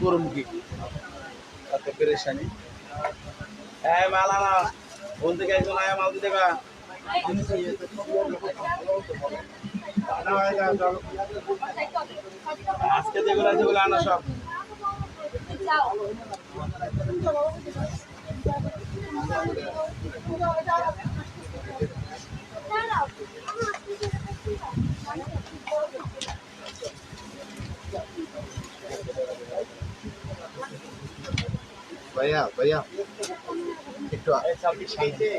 করুন কি এত পেরেশানি। হ্যাঁ মাল আনা কোন থেকে একজন আয়া মাল দিতে গা। আজকে যেগুলো আছে সেগুলো আনা সব। ভাইয়া ভাইয়া। একটু আ- ছাব্বিশ কেজি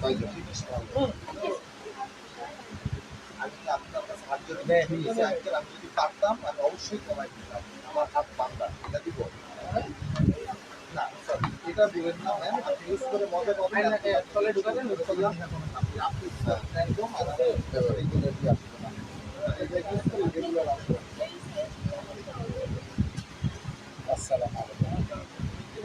বাইশশো পারতাম আমি অবশ্যই কমাই দিতাম আমার হাত না sorry, এটা করে আপনি রেগুলার আসসালামু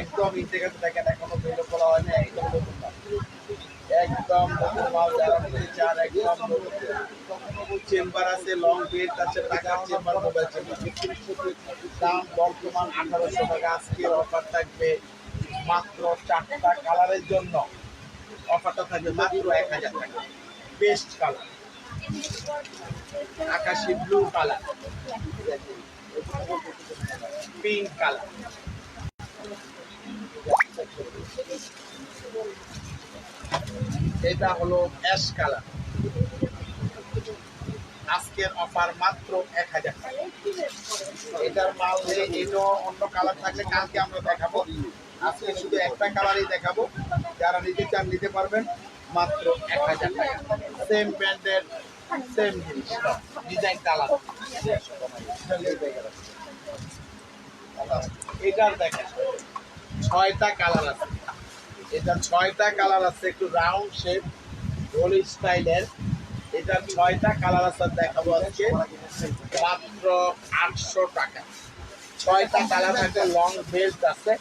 একদম ইন্টেগ্রেট দেখেন এখনও বেরো করা হয় না একদম নতুন মাল একদম নতুন মাল যারা নিতে চান, একদম চেম্বার আছে লং বেল্ট আছে, টাকার চেম্বার মোবাইল চেম্বার দাম বর্তমান আঠারোশো টাকা আজকে অফার থাকবে মাত্র চারটা কালারের জন্য। অফারটা থাকবে মাত্র এক হাজার টাকা। বেস্ট কালার আকাশি ব্লু কালার পিঙ্ক কালার এটা হলো অ্যাশ কালার। আজকের অফার মাত্র এক হাজার টাকা। এটার মাল এটাও অন্য কালার থাকলে কালকে আমরা দেখাবো। আজকে শুধু একটা কালারই দেখাবো। যারা নিতে চান নিতে পারবেন মাত্র এক হাজার টাকা। সেম ব্র্যান্ডের, সেম জিনিস। ডিজাইনটা আলাদা। এটার দেখেন, ছয়টা কালার আছে। এটা ছয়টা কালার আছে, একটু রাউন্ড শেপ রোল স্টাইলের এটা ছয়টা কালার আছে দেখাবো আজকে। মাত্র আটশো টাকা। ছয়টা কালার একটা লং বেল্ট আছে,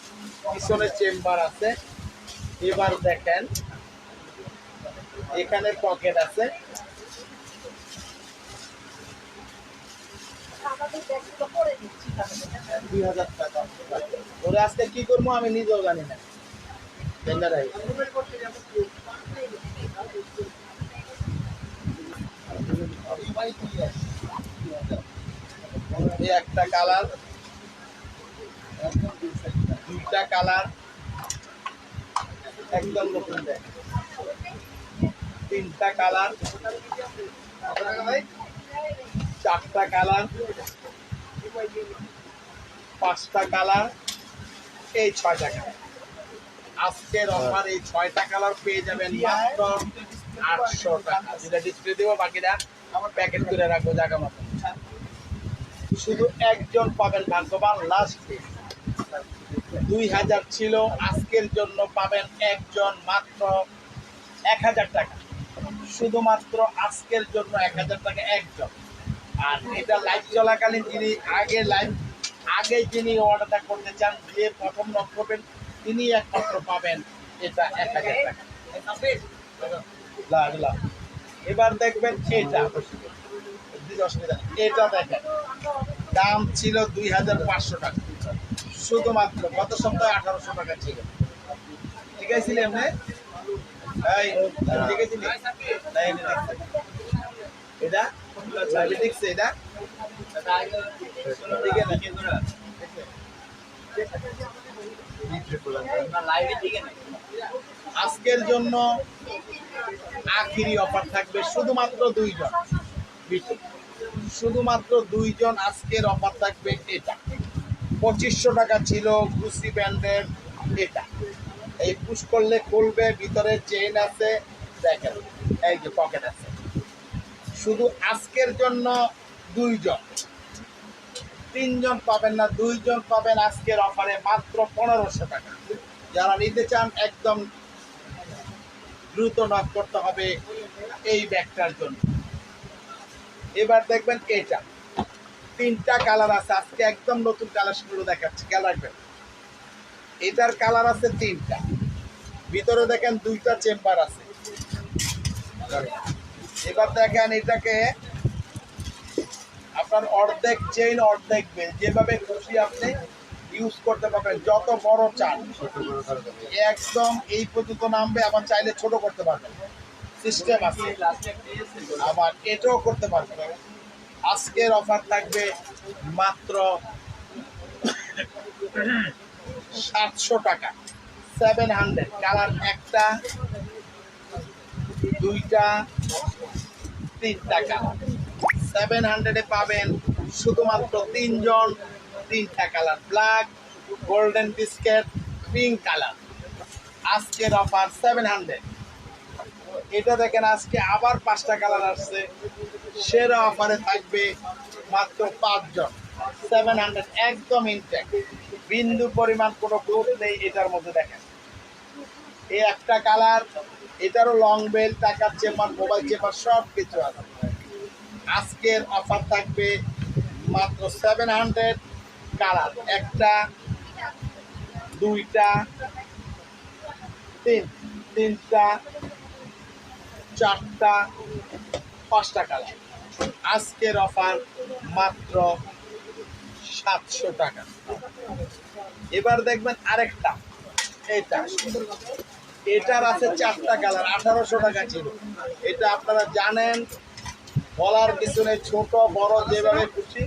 পিছনে চেম্বার আছে। এবার দেখেন, এখানে পকেট আছে। দুই হাজার টাকা। ওরা, আজকে কি করব আমি নিজেও জানি না। একটা কালার, দুইটা কালার, একদম নতুন দেখ। তিনটা কালার, চারটা কালার, পাঁচটা কালার, এই ছয়টা কালার। আজকের অফার এই ছয়টা কালার পেয়ে যাবেন মাত্র আটশো টাকা। যেটা ডিসপ্লে দেবো বাকিটা আমার প্যাকেট করে রাখব জায়গা মতো। শুধু একজন পাবেন ভাগ্যবান লাস্ট দুই হাজার ছিল আজকের জন্য পাবেন একজন মাত্র এক হাজার টাকা। শুধুমাত্র আজকের জন্য এক হাজার টাকা একজন। আর এটা লাইভ চলাকালীন যিনি আগে লাইভ আগে যিনি অর্ডারটা করতে চান যে প্রথম নক করবেন তিনি একমাত্র পাবেন এটা এক হাজার টাকা। এবার দেখবেন এটা। অসুবিধা এটা দেখেন। দাম ছিল দুই হাজার পাঁচশো টাকা। শুধুমাত্র গত সপ্তাহে আঠারোশো টাকা ছিল। ঠিক আছে এই, ঠিক আছে। এটা? দেখছে এটা। ঠিক আছে? আজকের জন্য আখিরি অফার থাকবে শুধুমাত্র দুইজন। শুধুমাত্র দুইজন আজকের অফার থাকবে এটা। পঁচিশশো টাকা ছিল গুসি ব্যান্ডের এটা। এই পুশ করলে খুলবে, ভিতরে চেইন আছে, দেখেন, এই যে পকেট আছে। শুধু আজকের জন্য দুইজন। তিনজন পাবেন না, দুইজন পাবেন আজকের অফারে মাত্র পনেরোশো টাকা। যারা নিতে চান, একদম দ্রুত নক করতে হবে এই ব্যাগটার জন্য। এবার দেখবেন এটা। তিনটা কালার আছে। আজকে একদম নতুন কালারগুলো দেখাচ্ছি। খেয়াল রাখবেন। এটার কালার আছে তিনটা। ভিতরে দেখেন দুইটা চেম্বার আছে। এবার দেখেন এটাকে আপনার অর্ধেক চেইন অর্ধেক বেল যেভাবে খুশি আপনি ইউজ করতে পারবেন, যত বড় চান। একদম এই পর্যন্ত নামবে, আবার চাইলে ছোট করতে পারবেন। সিস্টেম আছে। আবার এটাও করতে পারবেন। আজকের অফার থাকবে মাত্র সাতশো টাকা। সেভেন হান্ড্রেড কালার একটা, দুইটা, তিনটা কালার সেভেন হান্ড্রেডে পাবেন শুধুমাত্র তিনজন তিনটা colour black golden biscuit pink colour আজকের অফার সেভেন হান্ড্রেড এটা দেখেন, আজকে আবার পাঁচটা কালার আসছে। সেরা অফারে থাকবে মাত্র পাঁচজন। সেভেন হান্ড্রেড একদম ইনটেক বিন্দু পরিমাণ কোনো গ্রুপ নেই এটার মধ্যে দেখেন। এই একটা কালার এটারও লং বেল টাকার চেম্বার মোবাইল চেম্বার সব কিছু আছে। আজকের অফার থাকবে মাত্র সেভেন হান্ড্রেড কালার। একটা, দুইটা, তিন, তিনটা, চারটা, পাঁচটা কালার। আজকের অফার মাত্র সাতশো টাকা। এবার দেখবেন আরেকটা। এটা এটার আছে চারটা কালার, আঠারোশো টাকা ছিল। এটা আপনারা জানেন বলার পিছনে ছোট, বড় যেভাবে খুশি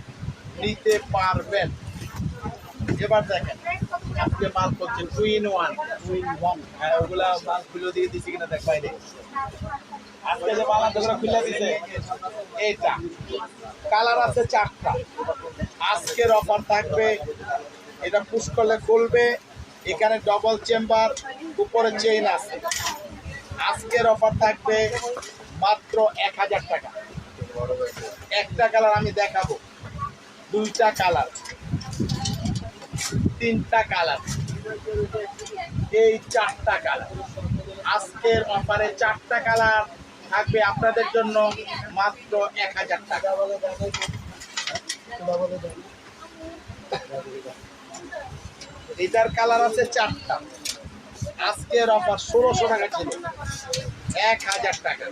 নিতে পারবেন। এবার দেখেন আজকে মাল করছেন two in one two one হ্যাঁ ওগুলা মাল খুলে দিয়ে দিছি কিনা দেখ বাইরে আজকে যে মাল আছে খুলে দিছে। এইটা। কালার আছে চারটা। আজকের অফার থাকবে, এটা পুশ করলে খুলবে। এখানে ডবল চেম্বার উপরে চেইন আছে। আজকের অফার থাকবে মাত্র এক হাজার টাকা। একটা কালার আমি দেখাবো। দুইটা কালার তিনটা কালার এই চারটা কালার আজকের অফারে চারটা কালার থাকবে আপনাদের জন্য মাত্র এক হাজার টাকা। এটার কালার আছে চারটা। আজকের অফার ষোলোশো টাকা ছিল। এক হাজার টাকা।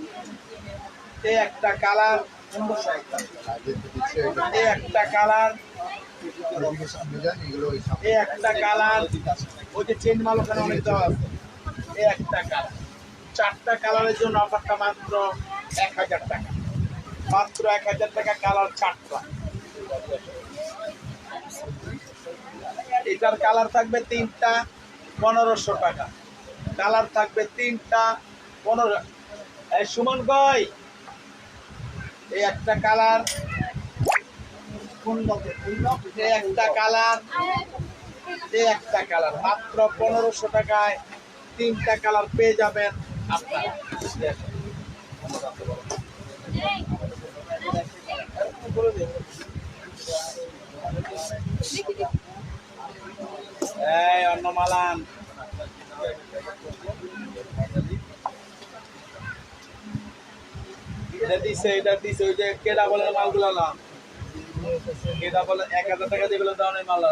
এই একটা কালার এই একটা কালার এই একটা কালার ওই যে চেন মাল ওখানে অনেক দেওয়া আছে। একটা কালার। চারটা কালারের জন্য অফারটা মাত্র এক হাজার টাকা। মাত্র এক হাজার টাকা কালার চারটা। এটার কালার থাকবে তিনটা, পনেরোশো টাকা। কালার থাকবে তিনটা, পনেরো সুমন গয় এই একটা কালার। এই একটা কালার। এই একটা কালার। মাত্র পনেরোশো টাকায় তিনটা কালার পেয়ে যাবেন আপনারা। এই এটা দিছে এটা দিছে, ওই যে কেডা বলে মালগুলো না? কেডা বলে এক হাজার টাকা যেগুলো দেওয়া নেই মাল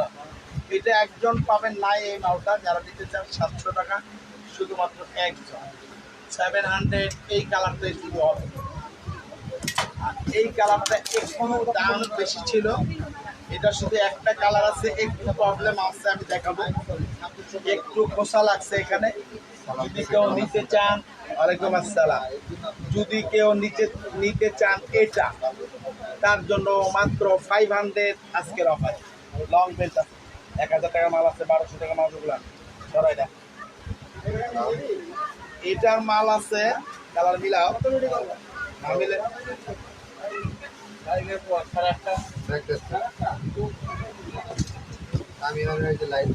এটা একজন পাবেন নাই এই মালটা, যারা নিতে চান সাতশো টাকা, শুধুমাত্র একজন। সেভেন হান্ড্রেড এই কালারটাই শুধু হবে। আর এই কালারটা একটু দাম বেশি ছিল। এটা শুধু একটা কালার আছে, একটু প্রবলেম আছে, আমি দেখাবো। একটু খোসা লাগছে এখানে। যদি কেউ নিতে চান ওয়ালাইকুম আসসালাম। যদি কেউ নিচে নিতে চান এটা তার জন্য মাত্র ফাইভ হান্ড্রেড আজকের অফার লং বেল্ট আছে। এক হাজার টাকা মাল আছে, বারোশো টাকা মাল ওগুলা দেখ এটার মাল আছে, কালার মিলাও। না মিলে। আমি তো লাইভে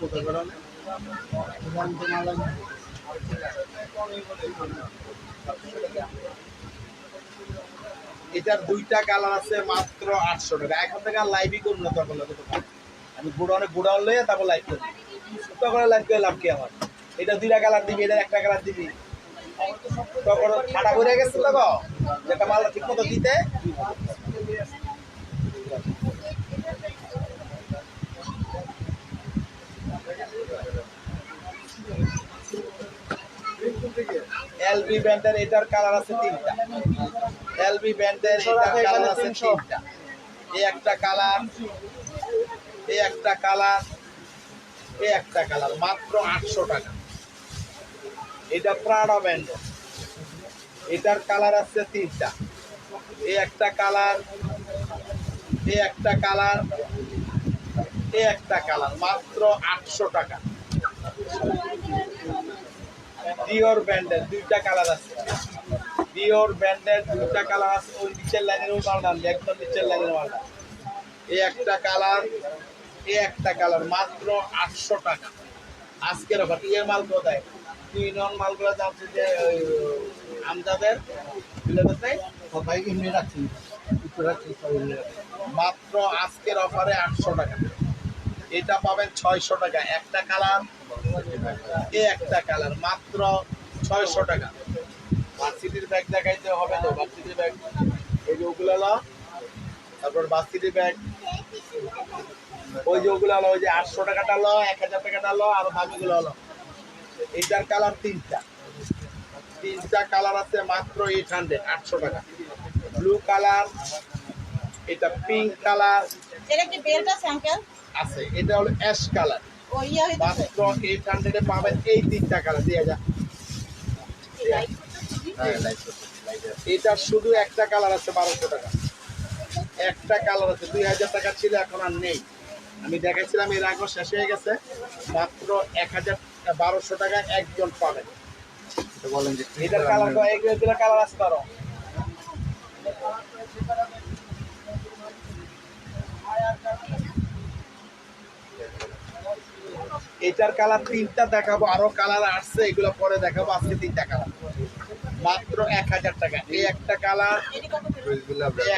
করব? এটার দুইটা কালার আছে মাত্র আটশো টাকা। এখন থেকে আর লাইভই করুন না তখন। আমি গোডাউনে, গোডাউন লইয়া তারপর লাইভ করি তখন লাইভ করে লাভ কি আমার? এটা দুইটা কালার দিবি, এটা একটা কালার দিবি। তখন ঠাডা করে গেছে তো যেটা মাল ঠিক মতো দিতে। এলবি ব্যান্ডের এটার কালার আছে তিনটা। এলবি ব্যান্ডের এটার কালার আছে তিনটা। এই একটা কালার এই একটা কালার এই একটা কালার মাত্র আটশো টাকা। এটা প্রাডা ব্যান্ডের। এটার কালার আছে তিনটা। এই একটা কালার এই একটা কালার এই একটা কালার মাত্র আটশো টাকা। ডিওর ব্যান্ডের দুইটা কালার আছে। ডিওর ব্যান্ডের দুইটা কালার আছে ওই নিচের লাইনের মালটা একদম নিচের লাইনের মালটা। এই একটা কালার এই একটা কালার মাত্র আটশো টাকা। আজকের অফার ইয়ের মাল কোথায়? তুই নন মালগুলো যাচ্ছে যে রাখছি সবাই এমনি রাখছি। মাত্র আজকের অফারে আটশো টাকা। এটা পাবেন ছয়শো টাকা। একটা কালার এ একটা কালার মাত্র ছয়শো টাকা। ভার্সিটির ব্যাগ দেখাইতে হবে তো ভার্সিটির ব্যাগ এই যে ওগুলো তারপর ভার্সিটির ব্যাগ ওই যে ওগুলো হলো ওই যে আটশো টাকাটা হলো এক হাজার টাকাটা হলো আর দামিগুলো হলো এইটার কালার তিনটা। তিনটা কালার আছে মাত্র এইট হান্ড্রেড আটশো টাকা। ব্লু কালার এটা পিঙ্ক কালার। এটা কি বেল্ট আছে আঙ্কেল আছে এটা হলো অ্যাশ কালার। মাত্র এইট হান্ড্রেডে পাবেন এই তিনটা কালার দিয়ে যা এটা শুধু একটা কালার আছে বারোশো টাকা। একটা কালার আছে দুই হাজার টাকা ছিল এখন আর নেই। আমি দেখাইছিলাম এর আগেও শেষ হয়ে গেছে। মাত্র এক হাজার বারোশো টাকা একজন পাবেন বলেন যে এটার কালার এগুলো কালার আছে বারো এটার কালার তিনটা দেখাবো আরও কালার আসছে এগুলো পরে দেখাবো আজকে তিনটা কালার। মাত্র এক হাজার টাকা। এই একটা কালার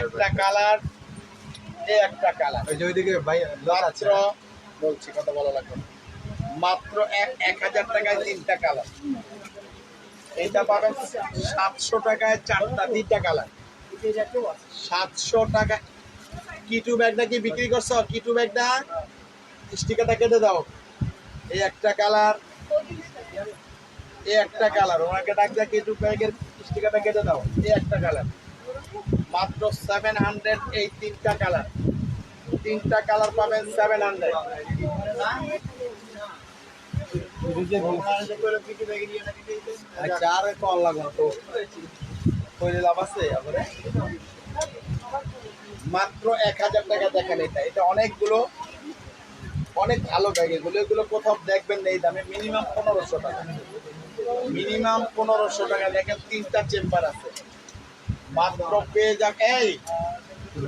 একটা কালার এই একটা কালার। ওই যে ওইদিকে ভাই লোক আছে মাত্র বলছি কথা বলা লাগবে মাত্র এক এক হাজার টাকায় তিনটা কালার। এটা পাবেন সাতশো টাকায় চারটা তিনটা কালার। সাতশো টাকা। কিটু ব্যাগটা কি বিক্রি করছ? কিটু ব্যাগটা? স্টিকারটা কেটে দাও। এই একটা কালার। এই একটা কালার। ওনাকে ডাক দেয় কিটু ব্যাগের স্টিকারটা কেটে দাও। এই একটা কালার। মাত্র সেভেন হান্ড্রেড এই তিনটা কালার। তিনটা কালার পাবেন সেভেন হান্ড্রেড আচ্ছা কল আছে মাত্র এক হাজার টাকা দেখেন এটা। এটা অনেকগুলো অনেক ভালো ব্যাগ এগুলো। এগুলো কোথাও দেখবেন না, এই দামে মিনিমাম পনেরোশো টাকা। মিনিমাম পনেরোশো টাকা। দেখেন তিনটা চেম্বার আছে। মাত্র পেয়ে যাক, এই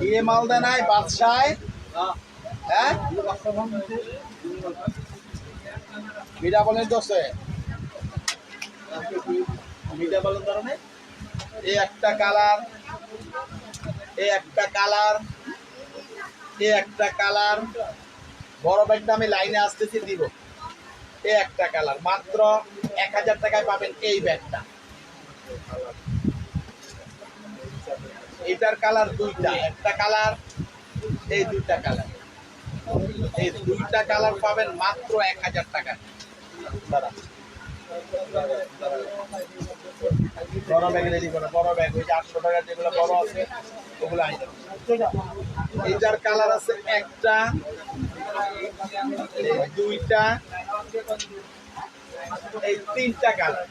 ইয়ে মালদা নাই, বাদশায়। হ্যাঁ? মিঠা বলেন দোষে। মিঠা বলেন ধরনের এই একটা কালার এই একটা কালার এই একটা কালার। বড় ব্যাগটা আমি লাইনে আসতেছি, দিব। এই একটা কালার মাত্র এক হাজার টাকায় পাবেন এই ব্যাগটা। এটার কালার দুইটা, একটা কালার এই দুইটা কালার এই দুইটা কালার পাবেন মাত্র এক হাজার টাকা বড় ব্যাগ রেডি করো, বড় ব্যাগ, ওই যে আটশো টাকা যেগুলো বড় আছে, ওগুলো দেবো এইটার কালার আছে একটা দুইটা, এই তিনটা কালার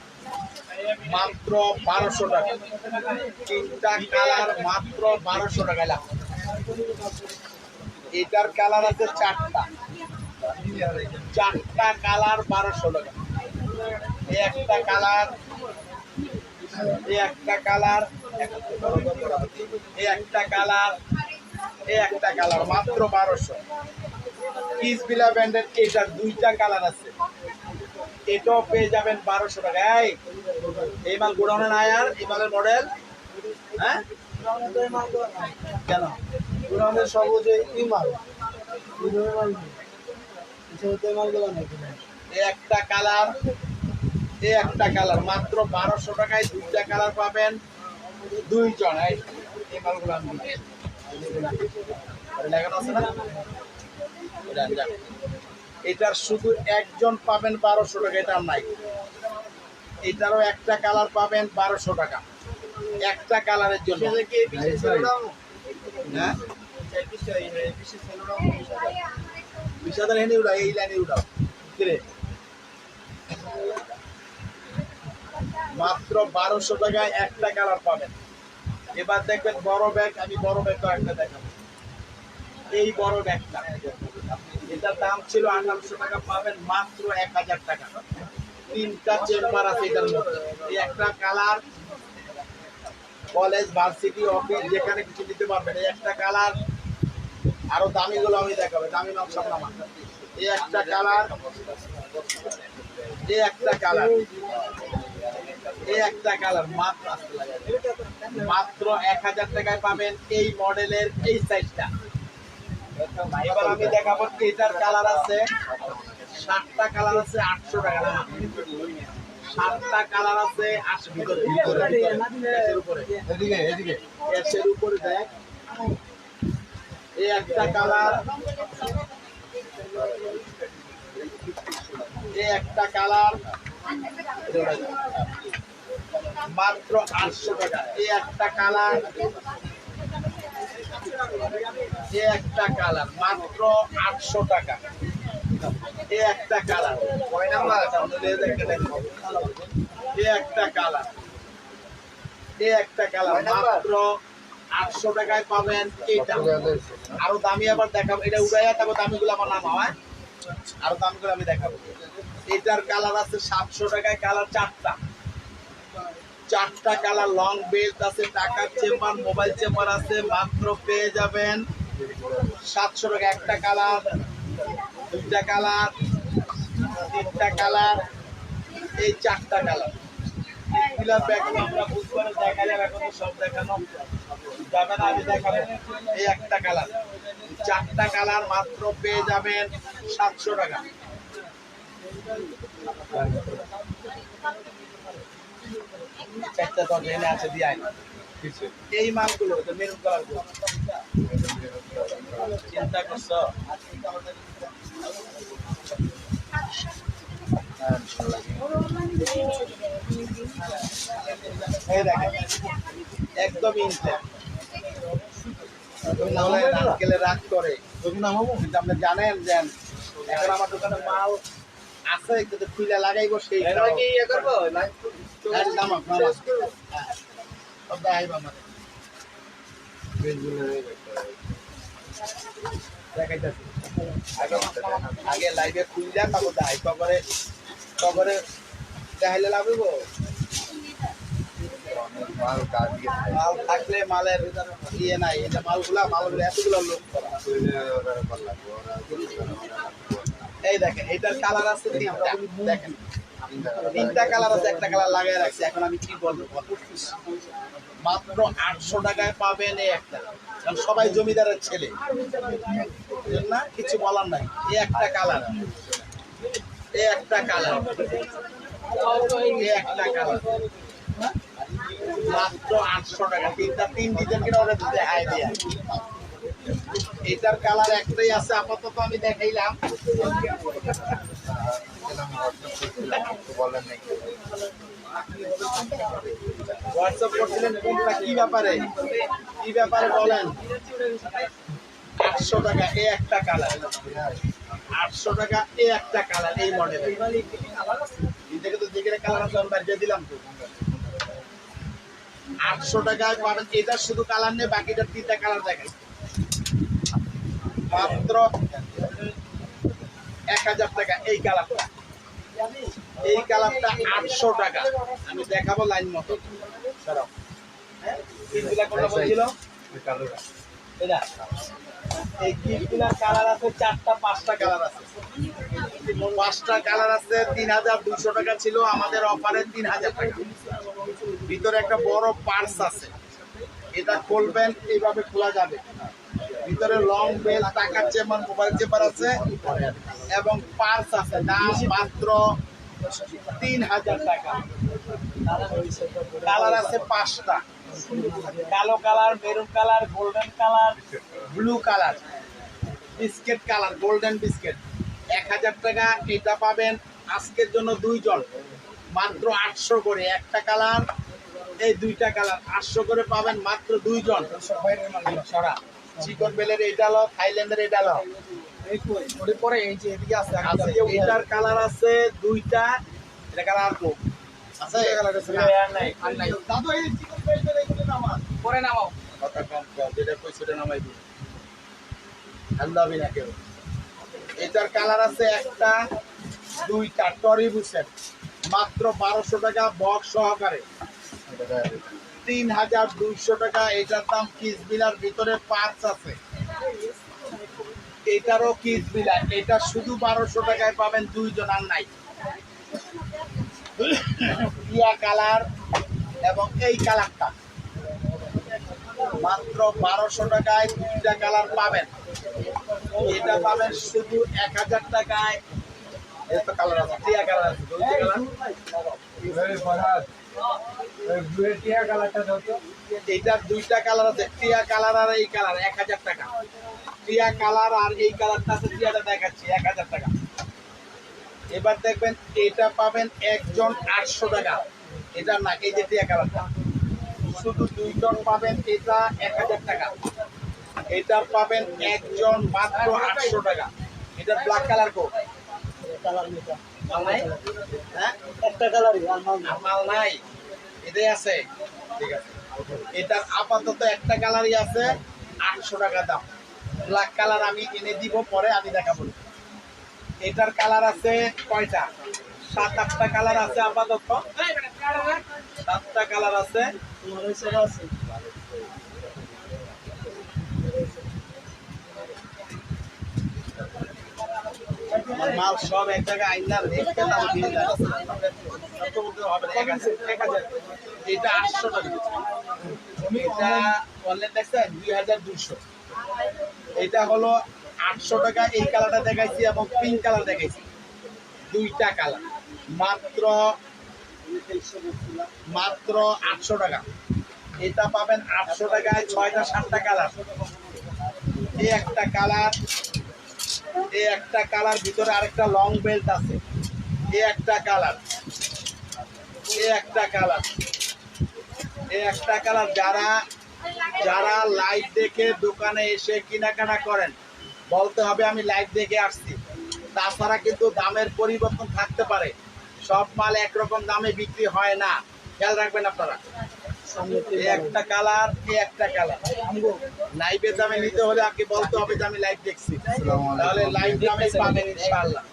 মাত্র বারোশো টাকা। তিনটা কালার মাত্র বারোশো টাকা লাভ। এটার কালার আছে চারটা। চারটা কালার বারোশো টাকা। একটা কালার একটা কালার একটা কালার একটা কালার মাত্র বারোশো। কিস বিলা ব্যান্ডের এটার দুইটা কালার আছে। এটাও পেয়ে যাবেন বারোশো টাকা। এই মাল গোডাউনে নাই আর, এই মালের মডেল হ্যাঁ? কেন? পুরানের সবুজে ইমাল ইমাল মাল একটা কালার এই একটা কালার মাত্র বারোশো টাকায় দুইটা কালার পাবেন দুইজন। এই মালগুলো আমি লাগানো আছে না। এটার শুধু একজন পাবেন বারোশো টাকা এটার নাই। এটারও একটা কালার পাবেন বারোশো টাকা। একটা কালারের জন্য। হ্যাঁ? বিশ হাজার। হেনে এই লাইনে কিরে? মাত্র বারোশো টাকায় একটা কালার পাবেন। এবার দেখবেন বড় ব্যাগ আমি বড় ব্যাগ একটা দেখাবো। এই বড় ব্যাগটা। এটার দাম ছিল আঠারোশো টাকা পাবেন মাত্র এক হাজার টাকা। তিনটা চেম্বার আছে এটার মধ্যে। এই একটা কালার কলেজ, ভার্সিটি, অফিস, যেখানে কিছু দিতে পারবেন। এই একটা কালার আরও দামি গুলো আমি দেখাবো। দামি সব এই একটা কালার, এই একটা কালার, এই একটা কালার মাত্র। মাত্র এক হাজার টাকায় পাবেন এই মডেলের এই সাইজটা এবার আমি দেখাবো এটার কালার আছে। সাতটা কালার আছে আটশো টাকা। সাতটা কালার আছে আটশো এদিকে এদিকে। গ্যাসের উপরে দেখ। এই একটা কালার। এই একটা কালার। মাত্র আটশো টাকা। এই একটা কালার। একটা কালার মাত্র আটশো টাকা। এই একটা কালার। কয় নাম্বার? এই একটা কালার। এই একটা কালার মাত্র আটশো টাকায় পাবেন এইটা। আরও দামি আবার দেখাবো। এটা উড়াইয়া তারপর দামিগুলো আমার নাম হয়? আরও দামগুলো আমি দেখাবো। এটার কালার আছে সাতশো টাকায় কালার চারটা। চারটা কালার লং বেল্ট আছে টাকার চেম্বার মোবাইল চেম্বার আছে মাত্র পেয়ে যাবেন সাতশো টাকা একটা কালার, দুইটা কালার, তিনটা কালার, এই চারটা কালার। এগুলা ব্যাগ আমরা বুধবারে দেখালাম এখন সব দেখানো। যাবে না আমি দেখাবো, এই একটা কালার। চারটা কালার মাত্র পেয়ে যাবেন সাতশো টাকা। চারটা আছে, দিয়ে। এই মালগুলো মেরুন কালার চিন্তা করছ? একদম রাগ করে। কিন্তু আপনি জানেন যে এখন আমার দোকানে মাল আছে কিন্তু খুলে লাগাইবো সেই আগে- লাইভে খুললে তারপর দেখাই। কবরে কবরে দেখাইলে লাভ মাল থাকলে মালের ইয়ে নাই। এটা মালগুলা মালগুলো এতগুলো লোক এই দেখেন এটার কালার আছে দেখেন। তিনটা কালার আছে, একটা কালার লাগাই রাখছি। এখন আমি কি বলব মাত্র আটশো টাকায় পাবেন এই একটা। কারণ সবাই জমিদারের ছেলে। না, কিছু বলার নাই। এই একটা কালার এই একটা কালার এই একটা কালার মাত্র আটশো টাকা। তিনটা তিন ডিজাইন কিনে ওরা দিতে এটার কালার একটাই আছে, আপাতত আমি দেখাইলাম। কি ব্যাপারে বলেন আটশো টাকা এ একটা কালার আটশো টাকা একটা কালার কালার আছে আমি টাকায় পাবেন এটা শুধু কালার নেই বাকিটা তিনটা কালার দেখাই মাত্র এক হাজার টাকা এই কালারটা। এই কালারটা আটশো টাকা। আমি দেখাবো লাইন মতো। দাঁড়াও। হ্যাঁ? কিসগুলা কোনটা বলছিল? এটা এই কিসগুলার কালার আছে চারটা পাঁচটা কালার আছে। পাঁচটা কালার আছে তিন হাজার দুশো টাকা ছিল। আমাদের অফারে তিন হাজার টাকা। ভিতরে একটা বড় পার্স আছে। এটা খুলবেন এইভাবে খোলা যাবে। ভিতরে লং বেল টাকার চেম্বার মোবাইল চেম্বার আছে এবং পার্স আছে। দাম মাত্র তিন হাজার টাকা। কালার আছে পাঁচটা। কালো colour maroon colour golden colour blue colour biscuit colour golden biscuit এক হাজার টাকা এটা পাবেন আজকের জন্য দুইজন মাত্র আটশো করে। একটা কালার এই দুইটা কালার আটশো করে পাবেন মাত্র দুইজন সরা। চিকন বেলের এটা লো থাইল্যান্ডের এটা লো। পরে এই যে এদিকে আছে আছে এটার কালার আছে দুইটা এটা কালার আর কো আছে আর নাই। দাদু এই চিকন এগুলো নামান পরে নামাও। কথা কম কম যেটা নামাই দিই আল্লাহ না কেউ। এটার কালার আছে একটা দুইটা টরি বুসেট মাত্র বারোশো টাকা বক্স সহকারে। তিন হাজার দুইশো টাকা। এটার দাম কিস বিলার ভিতরে পার্স আছে। এটারও কিস বিলার। এটা শুধু বারোশো টাকায় পাবেন দুইজন আর নাই। ইয়া কালার এবং এই কালারটা। মাত্র বারোশো টাকায় দুইটা কালার পাবেন। এটা পাবেন শুধু এক হাজার টাকায়। এই তো কালার আছে। টিয়া কালার আছে। দুইটা কালার। এইটার দুইটা কালার আছে, টিয়া কালার আর এই কালার, এক হাজার টাকা। টিয়া কালার আর এই কালারটা আছে টিয়াটা দেখাচ্ছি, এক হাজার টাকা। এবার দেখবেন, এটা পাবেন একজন আটশো টাকা। এটা না, এই যে টিয়া কালারটা। শুধু দুইজন পাবেন, এটা এক হাজার টাকা। এটা পাবেন একজন মাত্র আটশো টাকা। এটা ব্ল্যাক কালার কো? কালার একটা কালারই আর মাল না আর মাল নাই? এটাই আছে। ঠিক আছে। এটার আপাতত একটা কালারই আছে আটশো টাকা দাম। ব্ল্যাক কালার আমি এনে দিব পরে আমি দেখাবো। এটার কালার আছে কয়টা? সাত আটটা কালার আছে আপাতত। সাতটা কালার আছে তোমার ওই সেরা আছে আমার মাল সব এক জায়গায় আইনার রেখে দাম দিয়ে। এটা আটশো টাকা। এটা অনলাইন দেখছেন দুই হাজার দুইশো। এটা হলো আটশো টাকা, এই কালারটা দেখাইছি এবং পিঙ্ক কালার দেখাইছি। দুইটা কালার মাত্র মাত্র আটশো টাকা। এটা পাবেন আটশো টাকায় ছয়টা সাতটা কালার এই একটা কালার এই একটা কালার, ভিতরে আরেকটা লং বেল্ট আছে। এই একটা কালার। এই একটা কালার। এই একটা কালার যারা যারা লাইভ দেখে দোকানে এসে কেনাকাটা করেন, বলতে হবে আমি লাইভ দেখে আসছি। তাছাড়া কিন্তু দামের পরিবর্তন থাকতে পারে। সব মাল একরকম দামে বিক্রি হয় না। খেয়াল রাখবেন আপনারা। একটা কালার একটা কালার। লাইভের দামে নিতে হলে আগে বলতে হবে যে আমি লাইভ দেখছি। তাহলে লাইভ দামে পাবেন ইনশাআল্লাহ।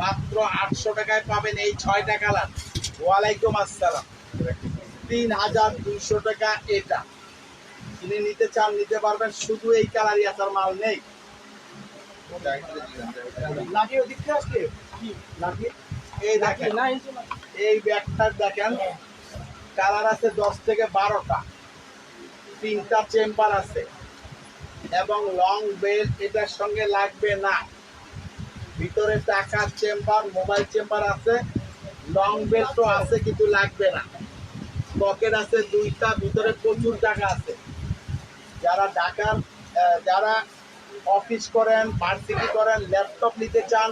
মাত্র আটশো টাকায় পাবেন এই ছয়টা কালার। ওয়ালাইকুম আসসালাম। তিন হাজার দুইশো টাকা এটা। কিনে নিতে চান নিতে পারবেন শুধু এই কালারই আসার মাল নেই। এই দেখেন। এই ব্যাগটা দেখেন। কালার আছে দশ থেকে বারোটা। তিনটা চেম্বার আছে। এবং লং বেল এটার সঙ্গে লাগবে না। ভিতরে টাকার চেম্বার মোবাইল চেম্বার আছে। লং বেল তো আছে, কিন্তু লাগবে না। পকেট আছে দুইটা, ভিতরে প্রচুর টাকা আছে। যারা ঢাকার যারা অফিস করেন ভার্সিটি করেন ল্যাপটপ নিতে চান,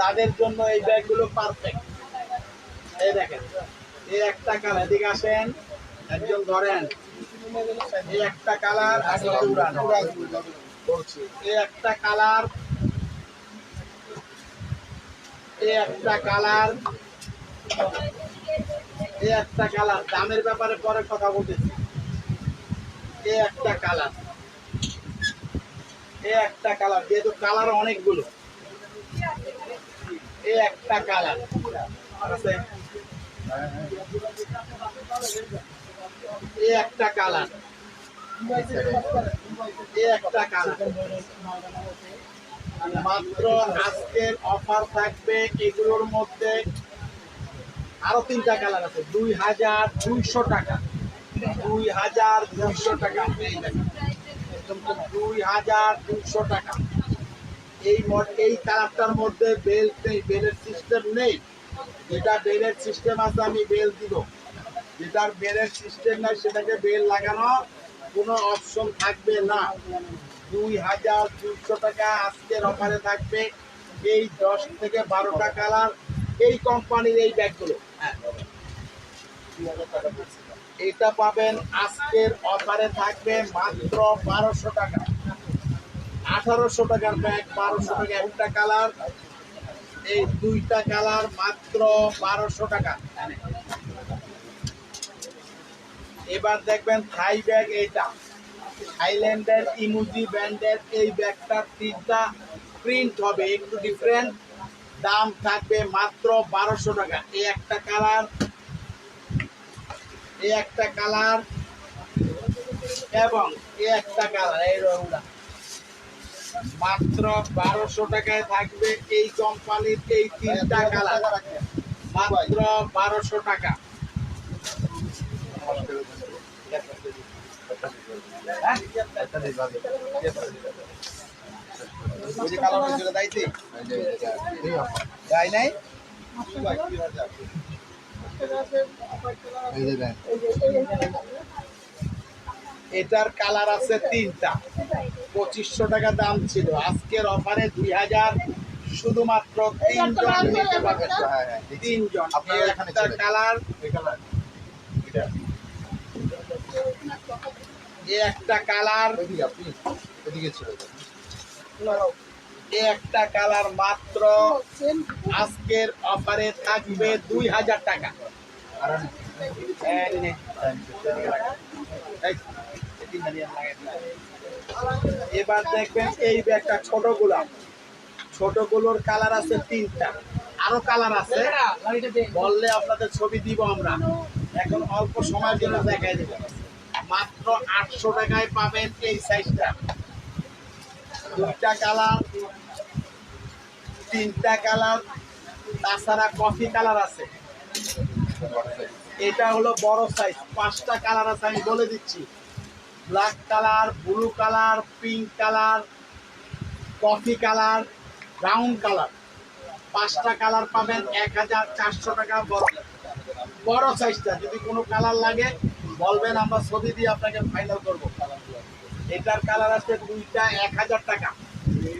তাদের জন্য এই ব্যাগগুলো পারফেক্ট এই দেখেন। এই একটা কালার, এদিকে আসেন, একজন ধরেন। এই একটা কালার এই একটা কালার, এই একটা কালার, এই একটা কালার। দামের ব্যাপারে পরে কথা বলতেছি। এই একটা কালার। এই একটা কালার, যেহেতু কালার অনেকগুলো। এই একটা কালার। আছে এই একটা কালার। একটা কালার। মাত্র আজকের অফার থাকবে এগুলোর মধ্যে আরও তিনটা কালার আছে। দুই হাজার দুইশো টাকা। দুই হাজার দুইশো টাকা। দুই হাজার দুইশো টাকা। এই এই কালারটার মধ্যে বেল নেই বেলের সিস্টেম নেই। যেটা বেলের সিস্টেম আছে আমি বেল দিব। যেটার বেলের সিস্টেম নাই, সেটাকে বেল লাগানো কোনো অপশন থাকবে না। দুই হাজার দুইশো টাকা আজকের অফারে থাকবে এই দশ থেকে বারোটা কালার এই কোম্পানির এই ব্যাগগুলো। হ্যাঁ। এটা পাবেন আজকের অফারে থাকবে মাত্র বারোশো টাকা। আঠারোশো টাকার ব্যাগ বারোশো টাকা একটা কালার এই দুইটা কালার মাত্র বারোশো টাকা। এবার দেখবেন থাই ব্যাগ এইটা। থাইল্যান্ডের ইমুজি ব্র্যান্ডের এই ব্যাগটার তিনটা প্রিন্ট হবে, একটু ডিফারেন্ট দাম থাকবে মাত্র বারোশো টাকা। এই একটা কালার, এই একটা কালার এবং এই একটা কালার, এই রঙটা মাত্র বারোশো টাকায় থাকবে এই কোম্পানির এই তিনটা কালার মাত্র বারোশো টাকা। হ্যাঁ? যে কালো রঙের দাইতে গাই নাই এটার কালার আছে তিনটা। পঁচিশশো টাকা দাম ছিল। আজকের অফারে দুই হাজার শুধুমাত্র তিনজন নিতে পারবেন তিনজন। আপনারা এই একটা কালার। এই একটা কালার। এদিকে আপনি এদিকে চলে যান। এই একটা কালার মাত্র আজকের অফারে থাকবে দুই হাজার টাকা। আর আমি এবার দেখবেন এই ব্যাগটা ছোটগুলা ছোটগুলোর কালার আছে তিনটা। আরও কালার আছে। বললে আপনাদের ছবি দিব আমরা। এখন অল্প সময়ের জন্য দেখাই দেব। মাত্র আটশো টাকায় পাবেন এই সাইজটা দুইটা কালার, তিনটা কালার, তাছাড়া কফি কালার আছে। এটা হলো বড় সাইজ পাঁচটা কালার আছে, আমি বলে দিচ্ছি। Black colour, blue colour, pink colour, coffee colour, brown colour. পাঁচটা কালার পাবেন, এক হাজার চারশো টাকা বড়। বড় সাইজটা, যদি কোনো কালার লাগে, বলবেন, আমরা ছবি দিয়ে আপনাকে ফাইনাল করব। এটার কালার আছে দুইটা, এক হাজার টাকা।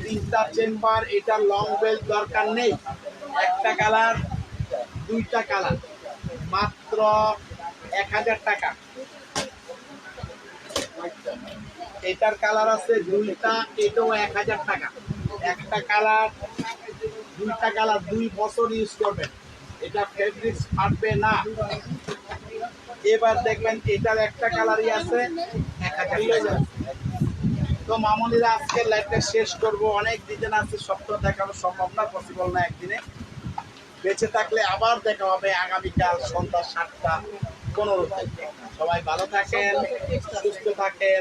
তিনটা চেম্বার, এটার লং বেল্ট দরকার নেই। একটা কালার, দুইটা কালার। মাত্র এক হাজার টাকা। এটার কালার আছে দুইটা, এটাও এক হাজার টাকা। একটা কালার দুইটা কালার দুই বছর ইউজ করবেন। এটা ফেব্রিক্স ফাটবে না। এবার দেখবেন এটার একটা কালারই আছে এক হাজার তো মামুনিরা আজকে লাইভটা শেষ করব। অনেক ডিজাইন আছে সব তো দেখানো সম্ভব না পসিবল না একদিনে। বেঁচে থাকলে আবার দেখা হবে আগামীকাল সন্ধ্যা সাতটা পনেরো সবাই ভালো থাকেন, সুস্থ থাকেন।